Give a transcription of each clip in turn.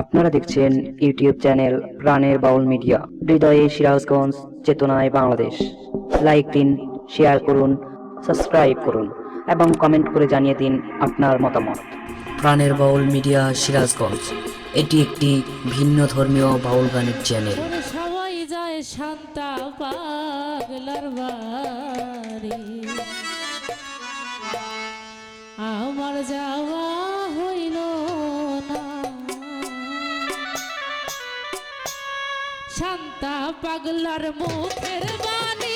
আপনারা দেখছেন YouTube channel প্রাণের বাউল মিডিয়া। হৃদয়ে সিরাজগঞ্জ চেতনায় বাংলাদেশ। লাইক দিন শেয়ার করুন সাবস্ক্রাইব করুন এবং কমেন্ট করে জানিয়ে দিন আপনার মতামত। প্রাণের বাউল মিডিয়া সিরাজগঞ্জ। এটি একটি ভিন্ন ধর্মীয় বাউল গানের চ্যানেল। সবাই যায় শান্তা পাগলার বাড়ি। আমার যাওয়া শান্তা পাগলার মুখের বাণী।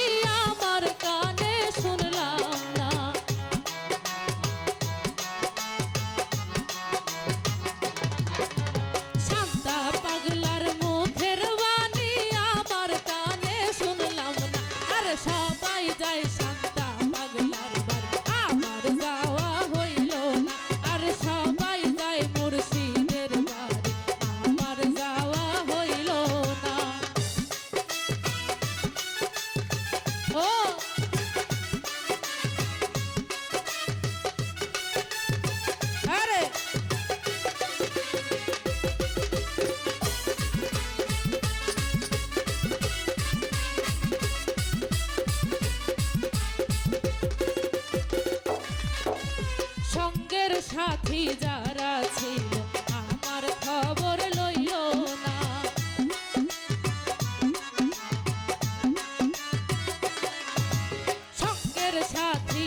সাথী যারা ছিল আমার খবর লইল না। সঙ্গের সাথী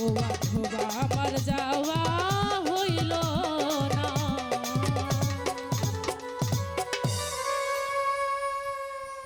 বান্ধব আমার যাওয়া